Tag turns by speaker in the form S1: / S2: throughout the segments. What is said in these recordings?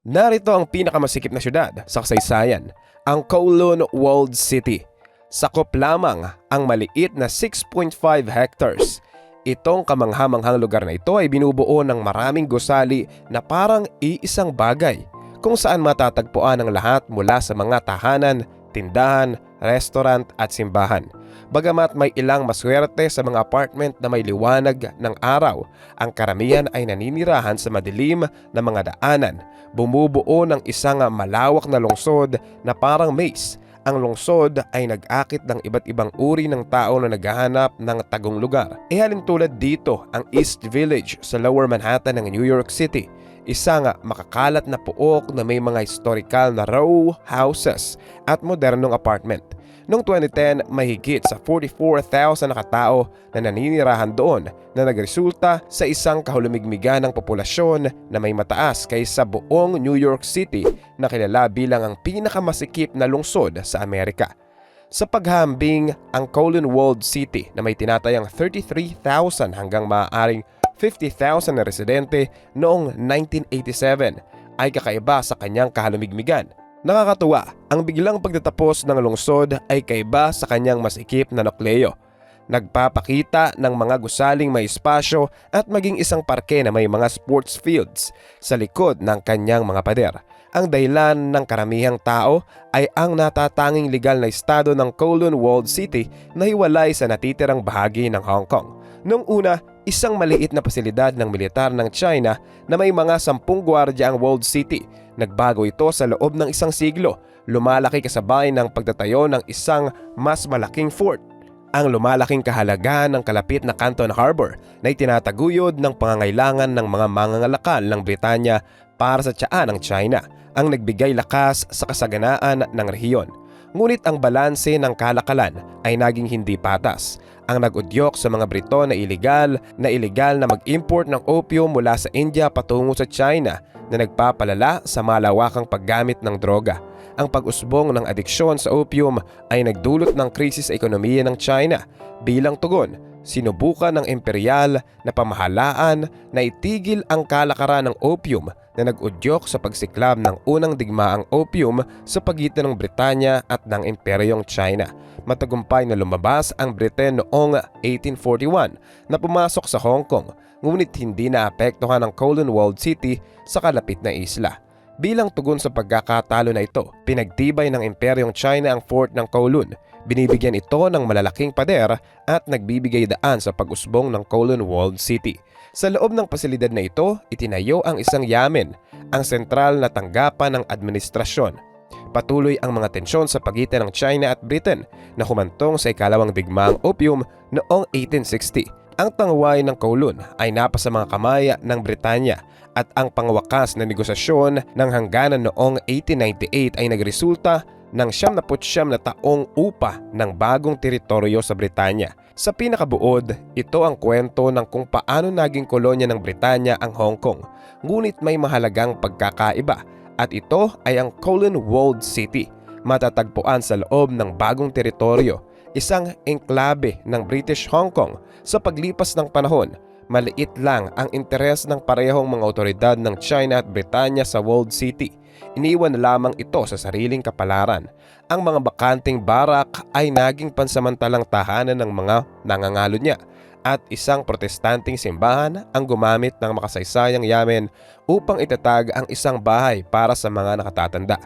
S1: Narito ang pinakamasikip na syudad sa kasaysayan, ang Kowloon Walled City. Sakop lamang ang maliit na 6.5 hectares. Itong kamanghamanghang lugar na ito ay binubuo ng maraming gusali na parang iisang bagay kung saan matatagpuan ang lahat mula sa mga tahanan, tindahan, restaurant at simbahan. Bagamat may ilang maswerte sa mga apartment na may liwanag ng araw, ang karamihan ay naninirahan sa madilim na mga daanan, bumubuo ng isang malawak na lungsod na parang maze. Ang lungsod ay nag-akit ng iba't ibang uri ng tao na naghahanap ng tagong lugar. Ihalin tulad dito ang East Village sa Lower Manhattan ng New York City isang makakalat na puok na may mga historical na row houses at modernong apartment. Noong 2010, mahigit sa 44,000 na katao na naninirahan doon na nagresulta sa isang kahulumigmigan ng populasyon na may mataas kaysa buong New York City na kilala bilang ang pinakamasikip na lungsod sa Amerika. Sa paghambing, ang Kowloon Walled City na may tinatayang 33,000 hanggang maaaring 50,000 na residente noong 1987 ay kakaiba sa kanyang kahalumigmigan Nakakatuwa, ang biglang pagtatapos ng lungsod ay kaiba sa kanyang masikip na nukleo. Nagpapakita ng mga gusaling may espasyo at maging isang parke na may mga sports fields sa likod ng kanyang mga pader. Ang dahilan ng karamihang tao ay ang natatanging legal na estado ng Kowloon Walled City na hiwalay sa natitirang bahagi ng Hong Kong. Noong una, isang maliit na pasilidad ng militar ng China na may mga sampung gwardya ang Walled City. Nagbago ito sa loob ng isang siglo. Lumalaki kasabay ng pagtatayo ng isang mas malaking fort. Ang lumalaking kahalagaan ng kalapit na Canton Harbor na itinataguyod ng pangangailangan ng mga mangangalakal ng Britanya para sa tsaan ng China ang nagbigay lakas sa kasaganaan ng rehiyon. Ngunit ang balanse ng kalakalan ay naging hindi patas ang nag-udyok sa mga Brito na iligal na iligal na mag-import ng opium mula sa India patungo sa China na nagpapalala sa malawakang paggamit ng droga. Ang pag-usbong ng adiksyon sa opium ay nagdulot ng krisis ekonomiya ng China bilang tugon sinubukan ng imperial na pamahalaan na itigil ang kalakaran ng opium na nag-udyok sa pagsiklab ng unang digmaang opium sa pagitan ng Britanya at ng Imperyong China. Matagumpay na lumabas ang Britain noong 1841 na pumasok sa Hong Kong ngunit hindi naapektuhan ang Kowloon Walled City sa kalapit na isla. Bilang tugon sa pagkakatalo na ito, pinagtibay ng Imperyong China ang fort ng Kowloon. Binibigyan ito ng malalaking pader at nagbibigay daan sa pag-usbong ng Kowloon Walled City. Sa loob ng pasilidad na ito, itinayo ang isang yamen, ang sentral na tanggapan ng administrasyon. Patuloy ang mga tensyon sa pagitan ng China at Britain na humantong sa ikalawang digmaang opium noong 1860. Ang tangway ng Kowloon ay napasa mga kamay ng Britanya at ang pangwakas na negosasyon ng hangganan noong 1898 ay nagresulta ng siyam na putsyam na taong upa ng bagong teritoryo sa Britanya. Sa pinakabuod, ito ang kwento ng kung paano naging kolonya ng Britanya ang Hong Kong. Ngunit may mahalagang pagkakaiba at ito ay ang Kowloon Walled City. Matatagpuan sa loob ng bagong teritoryo, isang enklabe ng British Hong Kong sa paglipas ng panahon maliit lang ang interes ng parehong mga otoridad ng China at Britanya sa Walled City. Iniwan lamang ito sa sariling kapalaran. Ang mga bakanting barak ay naging pansamantalang tahanan ng mga nangangalo niya at isang protestanteng simbahan ang gumamit ng makasaysayang yamen upang itatag ang isang bahay para sa mga nakatatanda.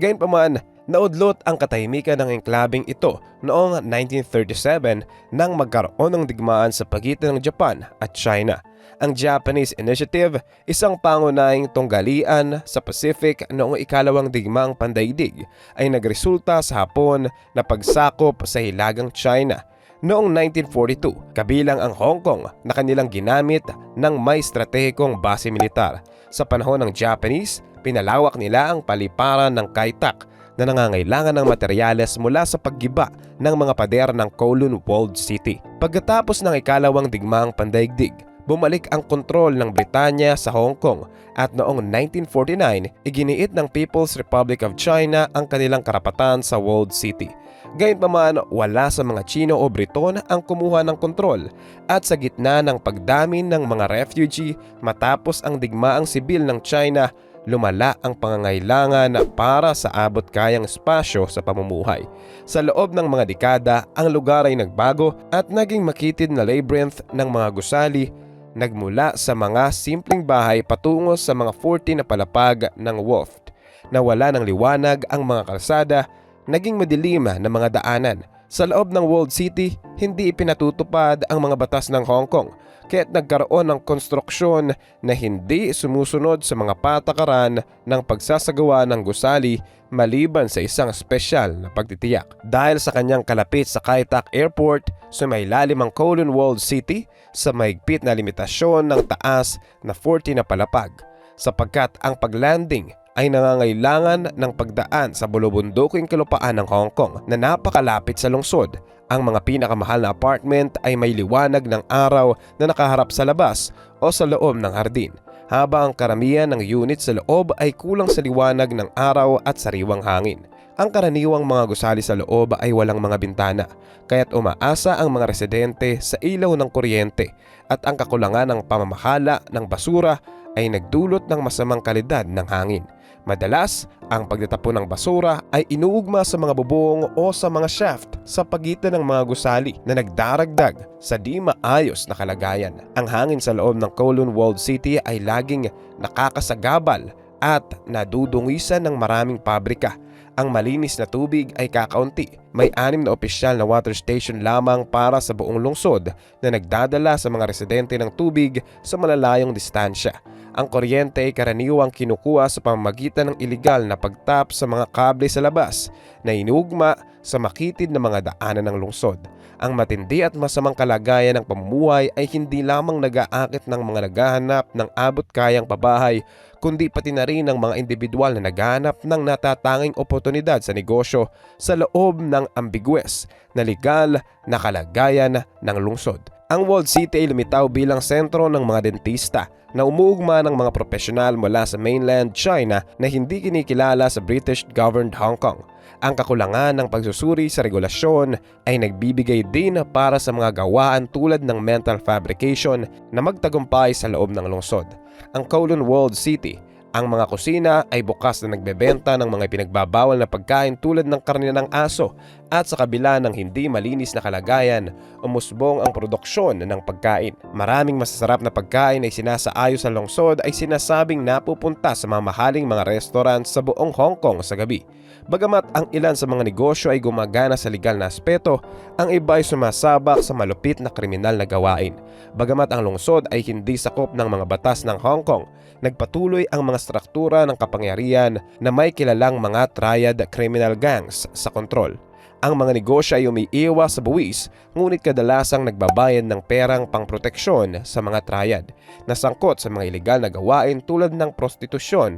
S1: Gayunpaman, Naudlot ang katahimikan ng enklabing ito noong 1937 nang magkaroon ng digmaan sa pagitan ng Japan at China. Ang Japanese Initiative, isang pangunahing tunggalian sa Pacific noong ikalawang digmaang pandaigdig, ay nagresulta sa Hapon na pagsakop sa hilagang China Noong 1942, kabilang ang Hong Kong na kanilang ginamit ng may stratehikong base militar. Sa panahon ng Japanese, pinalawak nila ang paliparan ng Kaitak na nangangailangan ng materyales mula sa paggiba ng mga pader ng Kowloon Walled City. Pagkatapos ng ikalawang digmaang pandaigdig, bumalik ang kontrol ng Britanya sa Hong Kong at noong 1949, iginiit ng People's Republic of China ang kanilang karapatan sa Walled City. Gayunpaman, wala sa mga Chino o Briton ang kumuha ng kontrol at sa gitna ng pagdami ng mga refugee matapos ang digmaang sibil ng China lumala ang pangangailangan para sa abot kayang espasyo sa pamumuhay. Sa loob ng mga dekada, ang lugar ay nagbago at naging makitid na labyrinth ng mga gusali nagmula sa mga simpleng bahay patungo sa mga 40 na palapag ng Wolft. Nawala ng liwanag ang mga kalsada, naging madilim na mga daanan. Sa loob ng World City, hindi ipinatutupad ang mga batas ng Hong Kong kaya't nagkaroon ng konstruksyon na hindi sumusunod sa mga patakaran ng pagsasagawa ng gusali maliban sa isang espesyal na pagtitiyak. Dahil sa kanyang kalapit sa Kai Tak Airport, sumailalim ang Kowloon World City sa mahigpit na limitasyon ng taas na 40 na palapag sapagkat ang paglanding ay nangangailangan ng pagdaan sa bulubunduking kalupaan ng Hong Kong na napakalapit sa lungsod. Ang mga pinakamahal na apartment ay may liwanag ng araw na nakaharap sa labas o sa loob ng hardin, habang ang karamihan ng unit sa loob ay kulang sa liwanag ng araw at sariwang hangin. Ang karaniwang mga gusali sa loob ay walang mga bintana, kaya't umaasa ang mga residente sa ilaw ng kuryente at ang kakulangan ng pamamahala ng basura ay nagdulot ng masamang kalidad ng hangin. Madalas, ang pagtatapon ng basura ay inuugma sa mga bubong o sa mga shaft sa pagitan ng mga gusali na nagdaragdag sa di maayos na kalagayan. Ang hangin sa loob ng Kowloon Walled City ay laging nakakasagabal at nadudungisan ng maraming pabrika. Ang malinis na tubig ay kakaunti. May anim na opisyal na water station lamang para sa buong lungsod na nagdadala sa mga residente ng tubig sa malalayong distansya. Ang kuryente ay karaniwang kinukuha sa pamamagitan ng iligal na pagtap sa mga kable sa labas na inugma sa makitid na mga daanan ng lungsod. Ang matindi at masamang kalagayan ng pamumuhay ay hindi lamang nag-aakit ng mga naghahanap ng abot kayang pabahay kundi pati na rin ng mga individual na naghahanap ng natatanging oportunidad sa negosyo sa loob ng ambiguous na legal na kalagayan ng lungsod. Ang Walled City ay lumitaw bilang sentro ng mga dentista na umuugma ng mga profesional mula sa mainland China na hindi kinikilala sa British-governed Hong Kong. Ang kakulangan ng pagsusuri sa regulasyon ay nagbibigay din para sa mga gawaan tulad ng mental fabrication na magtagumpay sa loob ng lungsod. Ang Kowloon World City ang mga kusina ay bukas na nagbebenta ng mga pinagbabawal na pagkain tulad ng karne ng aso at sa kabila ng hindi malinis na kalagayan, umusbong ang produksyon ng pagkain. Maraming masasarap na pagkain ay sinasaayos sa lungsod ay sinasabing napupunta sa mga mahaling mga restaurant sa buong Hong Kong sa gabi. Bagamat ang ilan sa mga negosyo ay gumagana sa legal na aspeto, ang iba ay sumasabak sa malupit na kriminal na gawain. Bagamat ang lungsod ay hindi sakop ng mga batas ng Hong Kong, nagpatuloy ang mga struktura ng kapangyarihan na may kilalang mga triad criminal gangs sa kontrol. Ang mga negosyo ay umiiwas sa buwis ngunit kadalasang nagbabayad ng perang pangproteksyon sa mga triad na sangkot sa mga ilegal na gawain tulad ng prostitusyon,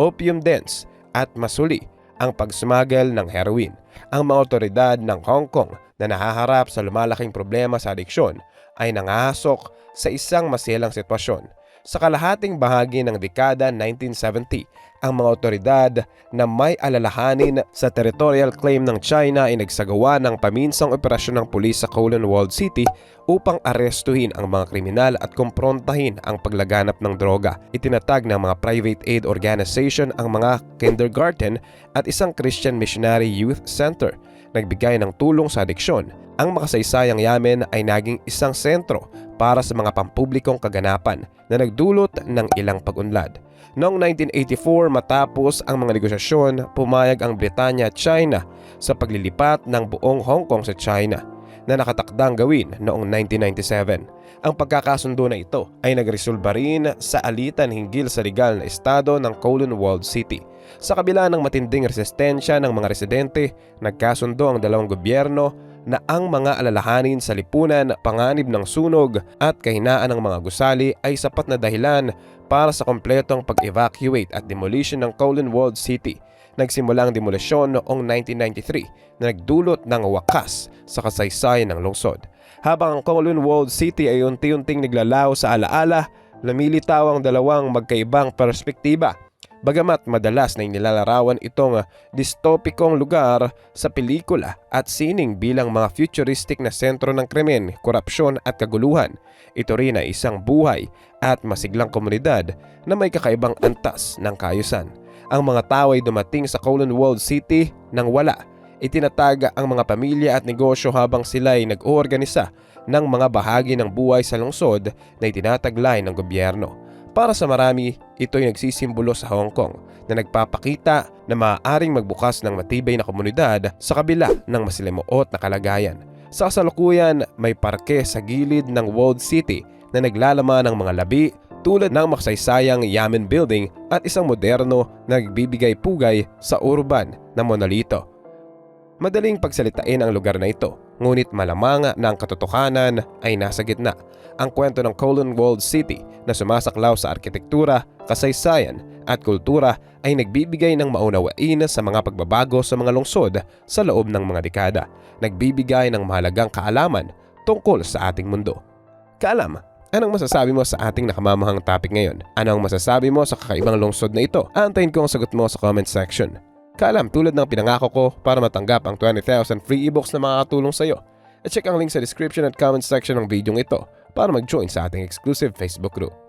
S1: opium dens at masuli ang pagsmagel ng heroin. Ang mga otoridad ng Hong Kong na nahaharap sa lumalaking problema sa adiksyon ay nangahasok sa isang masilang sitwasyon. Sa kalahating bahagi ng dekada 1970, ang mga otoridad na may alalahanin sa territorial claim ng China ay nagsagawa ng paminsang operasyon ng pulis sa Kowloon Walled City upang arestuhin ang mga kriminal at kumprontahin ang paglaganap ng droga. Itinatag ng mga private aid organization ang mga kindergarten at isang Christian Missionary Youth Center. Nagbigay ng tulong sa adiksyon. Ang makasaysayang yamen ay naging isang sentro para sa mga pampublikong kaganapan na nagdulot ng ilang pag-unlad. Noong 1984 matapos ang mga negosasyon, pumayag ang Britanya at China sa paglilipat ng buong Hong Kong sa China na nakatakdang gawin noong 1997. Ang pagkakasundo na ito ay nagresolba rin sa alitan hinggil sa legal na estado ng Walled City. Sa kabila ng matinding resistensya ng mga residente, nagkasundo ang dalawang gobyerno na ang mga alalahanin sa lipunan, panganib ng sunog at kahinaan ng mga gusali ay sapat na dahilan para sa kompletong pag-evacuate at demolition ng Walled City. Nagsimula ang demolisyon noong 1993 na nagdulot ng wakas sa kasaysayan ng lungsod. Habang ang Walled City ay unti-unting naglalaw sa alaala, namilitaw ang dalawang magkaibang perspektiba. Bagamat madalas na inilalarawan itong dystopikong lugar sa pelikula at sining bilang mga futuristic na sentro ng krimen, korupsyon at kaguluhan, ito rin ay isang buhay at masiglang komunidad na may kakaibang antas ng kayusan. Ang mga tao ay dumating sa Kowloon World City nang wala. Itinataga ang mga pamilya at negosyo habang sila ay nag-oorganisa ng mga bahagi ng buhay sa lungsod na itinataglay ng gobyerno. Para sa marami, ito ay nagsisimbolo sa Hong Kong na nagpapakita na maaaring magbukas ng matibay na komunidad sa kabila ng masilimuot na kalagayan. Sa kasalukuyan, may parke sa gilid ng World City na naglalaman ng mga labi tulad ng makasaysayang Yamen Building at isang moderno na nagbibigay pugay sa urban na monolito. Madaling pagsalitain ang lugar na ito, ngunit malamang na ang katotohanan ay nasa gitna. Ang kwento ng Kowloon World City na sumasaklaw sa arkitektura, kasaysayan at kultura ay nagbibigay ng maunawain sa mga pagbabago sa mga lungsod sa loob ng mga dekada. Nagbibigay ng mahalagang kaalaman tungkol sa ating mundo. Kaalam, anong masasabi mo sa ating nakamamahang topic ngayon? Anong masasabi mo sa kakaibang lungsod na ito? Antayin ko ang sagot mo sa comment section. Kaalam tulad ng pinangako ko para matanggap ang 20,000 free ebooks na makakatulong sa iyo. At check ang link sa description at comment section ng video ito para mag-join sa ating exclusive Facebook group.